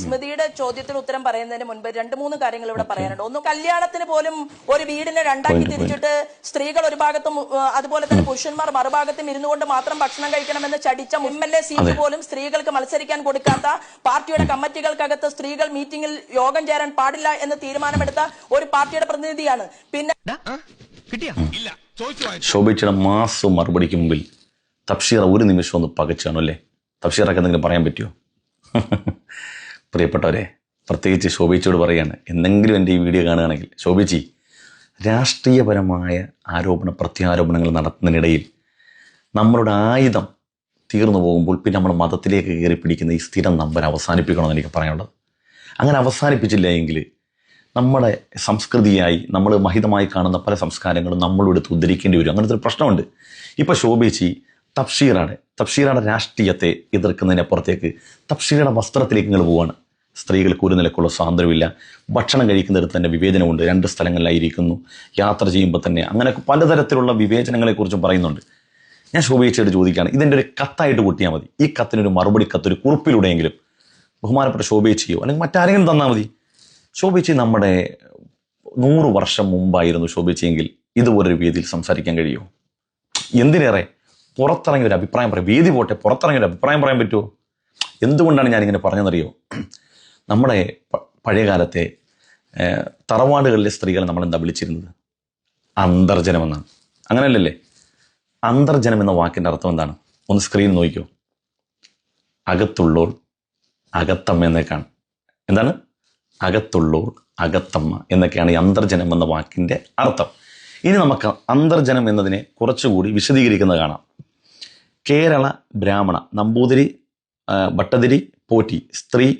സ്മൃതിയുടെ ചോദ്യത്തിന് ഉത്തരം പറയുന്നതിന് മുൻപ് രണ്ട് മൂന്ന് കാര്യങ്ങൾ ഇവിടെ പറയാനുണ്ട്. ഒന്ന് കല്യാണത്തിന് പോലും ഒരു വീടിനെ രണ്ടാക്കി തിരിച്ചിട്ട് സ്ത്രീകൾ ഒരു ഭാഗത്തും അതുപോലെ തന്നെ പുരുഷന്മാർ മറുഭാഗത്തും ഇരുന്നു കൊണ്ട് മാത്രം ഭക്ഷണം കഴിക്കണമെന്ന് ചടിച്ച എം എൽ എ സീറ്റ് പോലും സ്ത്രീകൾക്ക് മത്സരിക്കാൻ കൊടുക്കാത്ത പാർട്ടിയുടെ കമ്മിറ്റികൾക്കകത്ത് സ്ത്രീകൾ മീറ്റിംഗിൽ യോഗം ചേരാൻ പാടില്ല എന്ന് തീരുമാനമെടുത്ത ഒരു പാർട്ടിയുടെ പ്രതിനിധിയാണ്. പിന്നെ കിട്ടിയാ? ഇല്ല ചോദിച്ചു വാങ്ങിച്ചു ശോഭിച്ചയുടെ മാസ് മറുപടിക്ക് മുമ്പിൽ തപ്ഷീറ ഒരു നിമിഷം ഒന്ന് പകച്ചാണു അല്ലേ തപ്ഷീറൊക്കെ എന്തെങ്കിലും പറയാൻ പറ്റുമോ? പ്രിയപ്പെട്ടവരെ പ്രത്യേകിച്ച് ശോഭിച്ചോട് പറയുകയാണ് എന്തെങ്കിലും എന്റെ ഈ വീഡിയോ കാണുകയാണെങ്കിൽ ശോഭിച്ചി രാഷ്ട്രീയപരമായ ആരോപണ പ്രത്യാരോപണങ്ങൾ നടത്തുന്നതിനിടയിൽ നമ്മളുടെ ആയുധം തീർന്നു പോകുമ്പോൾ പിന്നെ നമ്മൾ മതത്തിലേക്ക് കയറി പിടിക്കുന്ന ഈ സ്ഥിരം നമ്പർ അവസാനിപ്പിക്കണമെന്ന് എനിക്ക് പറയാനുള്ളത്. അങ്ങനെ അവസാനിപ്പിച്ചില്ല എങ്കിൽ നമ്മുടെ സംസ്കൃതിയായി നമ്മൾ മഹിതമായി കാണുന്ന പല സംസ്കാരങ്ങളും നമ്മളെടുത്ത് ഉദ്ധരിക്കേണ്ടി വരും. അങ്ങനത്തെ ഒരു പ്രശ്നമുണ്ട്. ഇപ്പോൾ ശോഭിച്ചി തഫ്ഷീറാണ് തഫ്ഷീറയുടെ രാഷ്ട്രീയത്തെ എതിർക്കുന്നതിനപ്പുറത്തേക്ക് തപ്ഷീറയുടെ വസ്ത്രത്തിലേക്ക് നിങ്ങൾ പോവാണ്. സ്ത്രീകൾക്ക് ഒരു നിലക്കുള്ള സ്വാതന്ത്ര്യമില്ല ഭക്ഷണം കഴിക്കുന്നിടത്ത് തന്നെ വിവേചനമുണ്ട്. രണ്ട് സ്ഥലങ്ങളിലായിരിക്കുന്നു. യാത്ര ചെയ്യുമ്പോൾ തന്നെ അങ്ങനെ പലതരത്തിലുള്ള വിവേചനങ്ങളെക്കുറിച്ചും പറയുന്നുണ്ട്. ഞാൻ ശോഭിച്ചയോട് ചോദിക്കുകയാണ്. ഇതിന്റെ ഒരു കത്തായിട്ട് കൂട്ടിയാൽ മതി. ഈ കത്തിനൊരു മറുപടി കത്ത് ഒരു കുറിപ്പിലൂടെയെങ്കിലും ബഹുമാനപ്പെട്ട ശോഭിച്ചയോ അല്ലെങ്കിൽ മറ്റാരെങ്കിലും തന്നാൽ മതി. ശോഭിച്ച് നമ്മുടെ നൂറ് വർഷം മുമ്പായിരുന്നു ശോഭിച്ചെങ്കിൽ ഇതുപോലൊരു വേദിയിൽ സംസാരിക്കാൻ കഴിയുമോ? എന്തിനേറെ? പുറത്തിറങ്ങിയ ഒരു അഭിപ്രായം പറയും. വേദി പോട്ടെ പുറത്തിറങ്ങി ഒരു അഭിപ്രായം പറയാൻ പറ്റുമോ? എന്തുകൊണ്ടാണ് ഞാനിങ്ങനെ പറഞ്ഞതെന്നറിയോ? നമ്മുടെ പഴയ പഴയകാലത്തെ തറവാടുകളിലെ സ്ത്രീകളെ നമ്മൾ എന്താ വിളിച്ചിരുന്നത്? അന്തർജനം എന്നാണ്. അങ്ങനെയല്ലല്ലേ? അന്തർജനം എന്ന വാക്കിന്റെ അർത്ഥം എന്താണ്? ഒന്ന് സ്ക്രീൻ നോക്കിക്കോ. അകത്തുള്ളോൾ അകത്തമ്മ എന്നേക്കാണ്. എന്താണ്? അകത്തുള്ളോൾ അകത്തമ്മ എന്നൊക്കെയാണ് ഈ അന്തർജനം എന്ന വാക്കിന്റെ അർത്ഥം. ഇനി നമുക്ക് അന്തർജനം എന്നതിനെ കുറച്ചുകൂടി വിശദീകരിക്കുന്നത് കാണാം. കേരള ബ്രാഹ്മണ നമ്പൂതിരി ഭട്ടതിരി പോറ്റി സ്ത്രീ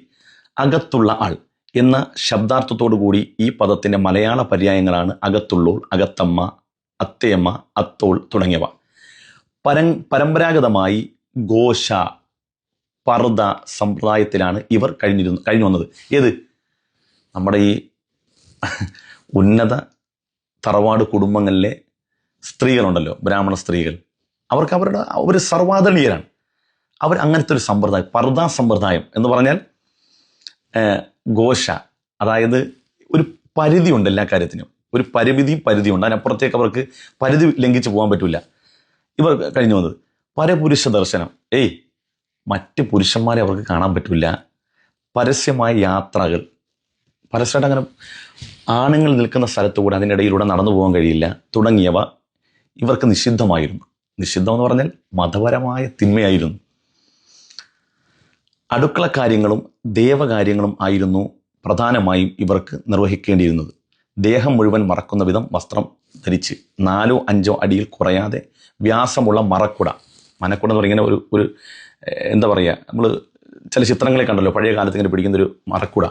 അകത്തുള്ള ആൾ എന്ന ശബ്ദാർത്ഥത്തോടു കൂടി ഈ പദത്തിന്റെ മലയാള പര്യായങ്ങളാണ് അകത്തുള്ളോൾ അകത്തമ്മ അത്തയമ്മ അത്തോൾ തുടങ്ങിയവ. പര പരമ്പരാഗതമായി ഘോഷ പർദ സമ്പ്രദായത്തിലാണ് ഇവർ കഴിഞ്ഞിരുന്നു കഴിഞ്ഞു വന്നത്. ഏത്? നമ്മുടെ ഈ ഉന്നത തറവാട് കുടുംബങ്ങളിലെ സ്ത്രീകളുണ്ടല്ലോ ബ്രാഹ്മണ സ്ത്രീകൾ. അവർക്ക് അവരുടെ അവർ സർവാദരണീയരാണ് അവർ അങ്ങനത്തെ ഒരു സമ്പ്രദായം പർദാ സമ്പ്രദായം എന്ന് പറഞ്ഞാൽ ഘോഷ അതായത് ഒരു പരിധിയുണ്ട് എല്ലാ കാര്യത്തിനും. ഒരു പരിമിതിയും പരിധിയുണ്ട്. അതിനപ്പുറത്തേക്ക് അവർക്ക് പരിധി ലംഘിച്ച് പോകാൻ പറ്റില്ല ഇവർ കഴിഞ്ഞു വന്നത്. പരപുരുഷ ദർശനം. ഏയ് മറ്റ് പുരുഷന്മാരെ അവർക്ക് കാണാൻ പറ്റില്ല പരസ്യമായ യാത്രകൾ. പരസ്യമായിട്ട് അങ്ങനെ ആണുങ്ങൾ നിൽക്കുന്ന സ്ഥലത്തുകൂടെ അതിന്റെ ഇടയിലൂടെ നടന്നു പോകാൻ കഴിയില്ല. തുടങ്ങിയവ ഇവർക്ക് നിഷിദ്ധമായിരുന്നു. നിഷിദ്ധം എന്ന് പറഞ്ഞാൽ മതപരമായ തിന്മയായിരുന്നു. അടുക്കള കാര്യങ്ങളും ദേവകാര്യങ്ങളും ആയിരുന്നു പ്രധാനമായും ഇവർക്ക് നിർവഹിക്കേണ്ടിയിരുന്നത്. ദേഹം മുഴുവൻ മറക്കുന്ന വിധം വസ്ത്രം ധരിച്ച് നാലോ അഞ്ചോ അടിയിൽ കുറയാതെ വ്യാസമുള്ള മറക്കുട. മനക്കുട എന്ന് പറയുന്ന ഒരു ഒരു എന്താ പറയുക നമ്മൾ ചില ചിത്രങ്ങളെ കണ്ടല്ലോ പഴയ കാലത്ത് ഇങ്ങനെ പിടിക്കുന്ന ഒരു മറക്കുട.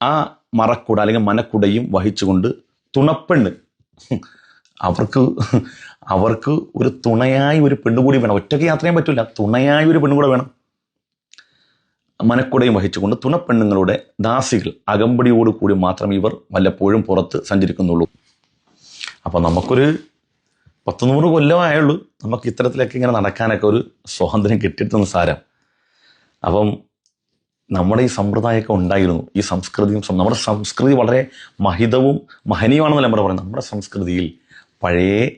ആ മറക്കുട അല്ലെങ്കിൽ മനക്കുടയും വഹിച്ചുകൊണ്ട് തുണപ്പെണ്ണ് അവർക്ക് അവർക്ക് ഒരു തുണയായി ഒരു പെണ്ണുകൂടി വേണം. ഒറ്റയ്ക്ക് യാത്ര ചെയ്യാൻ പറ്റില്ല തുണയായി ഒരു പെണ്ണുകൂടെ വേണം. മനക്കുടയും വഹിച്ചുകൊണ്ട് തുണപ്പെണ്ണുങ്ങളുടെ ദാസികൾ അകമ്പടിയോട് കൂടി മാത്രം ഇവർ വല്ലപ്പോഴും പുറത്ത് സഞ്ചരിക്കുന്നുള്ളൂ. അപ്പോൾ നമുക്കൊരു പത്ത് നൂറ് കൊല്ലമായുള്ളൂ. നമുക്ക് ഇത്തരത്തിലൊക്കെ ഇങ്ങനെ നടക്കാനൊക്കെ ഒരു സ്വാതന്ത്ര്യം കിട്ടിയിട്ടെന്ന് സാരം. അപ്പം നമ്മുടെ ഈ സമ്പ്രദായമൊക്കെ ഉണ്ടായിരുന്നു. ഈ സംസ്കൃതിയും നമ്മുടെ സംസ്കൃതി വളരെ മഹിതവും മഹനീയമാണെന്നല്ല നമ്മൾ പറയുന്നത്? നമ്മുടെ സംസ്കൃതിയിൽ പഴയ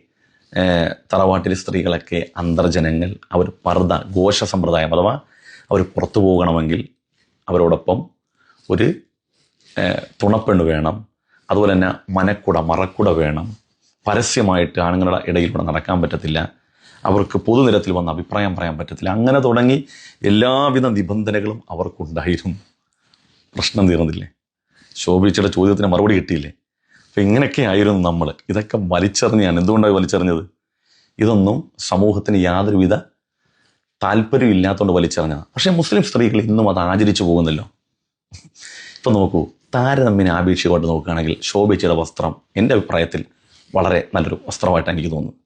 തറവാട്ടിലെ സ്ത്രീകളൊക്കെ അന്തർജനങ്ങൾ അവർ പർദ്ദ ഘോഷ സമ്പ്രദായം അഥവാ അവർ പുറത്തു പോകണമെങ്കിൽ അവരോടൊപ്പം ഒരു തുണപ്പെണ്ണ് വേണം. അതുപോലെ തന്നെ മനക്കുട മറക്കുട വേണം. പരസ്യമായിട്ട് ആണുങ്ങളുടെ ഇടയിലൂടെ നടക്കാൻ പറ്റത്തില്ല. അവർക്ക് പൊതുനിരത്തിൽ വന്ന അഭിപ്രായം പറയാൻ പറ്റത്തില്ല. അങ്ങനെ തുടങ്ങി എല്ലാവിധ നിബന്ധനകളും അവർക്കുണ്ടായിരുന്നു. പ്രശ്നം തീർന്നില്ലേ? ശോഭിച്ചയുടെ ചോദ്യത്തിന് മറുപടി കിട്ടിയില്ലേ? അപ്പം ഇങ്ങനെയൊക്കെ ആയിരുന്നു നമ്മൾ ഇതൊക്കെ വലിച്ചെറിഞ്ഞാണ് എന്തുകൊണ്ടാണ് വലിച്ചെറിഞ്ഞത്? ഇതൊന്നും സമൂഹത്തിന് യാതൊരുവിധ താല്പര്യം ഇല്ലാത്തതുകൊണ്ട് വലിച്ചെറിഞ്ഞതാണ്. പക്ഷേ മുസ്ലിം സ്ത്രീകൾ ഇന്നും അത് ആചരിച്ചു പോകുന്നല്ലോ. ഇപ്പം നോക്കൂ താരതമ്യനെ ആപേക്ഷികമായിട്ട് നോക്കുകയാണെങ്കിൽ ശോഭിച്ചയുടെ വസ്ത്രം എന്റെ അഭിപ്രായത്തിൽ വളരെ നല്ലൊരു വസ്ത്രമായിട്ടാണ് എനിക്ക് തോന്നുന്നത്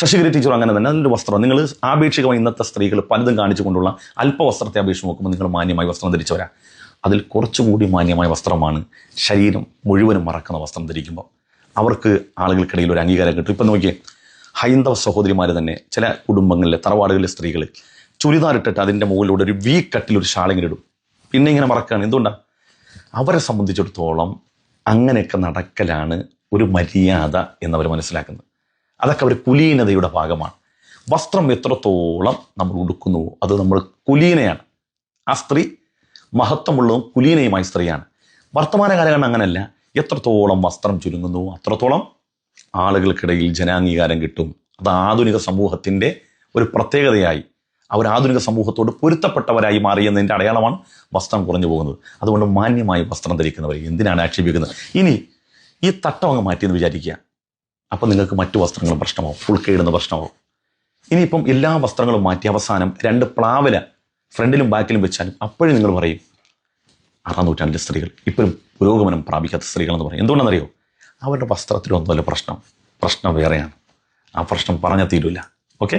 ശശികരി ടീച്ചർ അങ്ങനെ തന്നെ നല്ലൊരു വസ്ത്രം. നിങ്ങൾ ആപേക്ഷികമായി ഇന്നത്തെ സ്ത്രീകൾ പലതും കാണിച്ചുകൊണ്ടുള്ള അല്പവസ്ത്രത്തെ അപേക്ഷിച്ച് നോക്കുമ്പോൾ നിങ്ങൾ മാന്യമായി വസ്ത്രം ധരിച്ചവരാ. അതിൽ കുറച്ചുകൂടി മാന്യമായ വസ്ത്രമാണ് ശരീരം മുഴുവനും മറക്കുന്ന വസ്ത്രം ധരിക്കുമ്പോൾ അവർക്ക് ആളുകൾക്കിടയിൽ ഒരു അംഗീകാരം കിട്ടും. ഇപ്പം നോക്കിയേ ഹൈന്ദവ സഹോദരിമാർ തന്നെ ചില കുടുംബങ്ങളിലെ തറവാടുകളിലെ സ്ത്രീകൾ ചുരിദാർ ഇട്ടിട്ട് അതിന്റെ മുകളിലൂടെ ഒരു വീ കട്ടിൽ ഒരു ഷാളിങ്ങനെ ഇടും. പിന്നെ ഇങ്ങനെ മറക്കുകയാണ് എന്തുകൊണ്ടാണ് അവരെ സംബന്ധിച്ചിടത്തോളം അങ്ങനെയൊക്കെ നടക്കലാണ് ഒരു മര്യാദ എന്നവർ മനസ്സിലാക്കുന്നത്. അതൊക്കെ അവർ കുലീനതയുടെ ഭാഗമാണ്. വസ്ത്രം എത്രത്തോളം നമ്മൾ ഉടുക്കുന്നുവോ അത് നമ്മൾ കുലീനയാണ്. ആ സ്ത്രീ മഹത്വമുള്ളതും കുലീനയുമായ സ്ത്രീയാണ്. വർത്തമാന കാലഘട്ടം അങ്ങനെയല്ല എത്രത്തോളം വസ്ത്രം ചുരുങ്ങുന്നു അത്രത്തോളം ആളുകൾക്കിടയിൽ ജനാംഗീകാരം കിട്ടും. അത് ആധുനിക സമൂഹത്തിന്റെ ഒരു പ്രത്യേകതയായി. അവർ ആധുനിക സമൂഹത്തോട് പൊരുത്തപ്പെട്ടവരായി മാറിയെന്നതിന്റെ അടയാളമാണ് വസ്ത്രം കുറഞ്ഞു പോകുന്നത്. അതുകൊണ്ട് മാന്യമായി വസ്ത്രം ധരിക്കുന്നവർ എന്തിനാണ് ആക്ഷേപിക്കുന്നത്? ഇനി ഈ തട്ടം അങ്ങ് മാറ്റിയെന്ന് വിചാരിക്കുക. അപ്പം നിങ്ങൾക്ക് മറ്റു വസ്ത്രങ്ങളും പ്രശ്നമാവും. ഫുൾ കേടുന്ന പ്രശ്നമാവും. ഇനിയിപ്പം എല്ലാ വസ്ത്രങ്ങളും മാറ്റി അവസാനം രണ്ട് പ്ലാവില ഫ്രണ്ടിലും ബാക്കിലും വെച്ചാലും അപ്പോഴും നിങ്ങൾ പറയും ആറാം നൂറ്റാണ്ടിലെ സ്ത്രീകൾ ഇപ്പോഴും പുരോഗമനം പ്രാപിക്കാത്ത സ്ത്രീകളെന്ന് പറയും. എന്തുകൊണ്ടെന്നറിയോ? അവരുടെ വസ്ത്രത്തിലൊന്നുമല്ല പ്രശ്നം പ്രശ്നം വേറെയാണ്. ആ പ്രശ്നം പറഞ്ഞാൽ തീരില്ല ഓക്കെ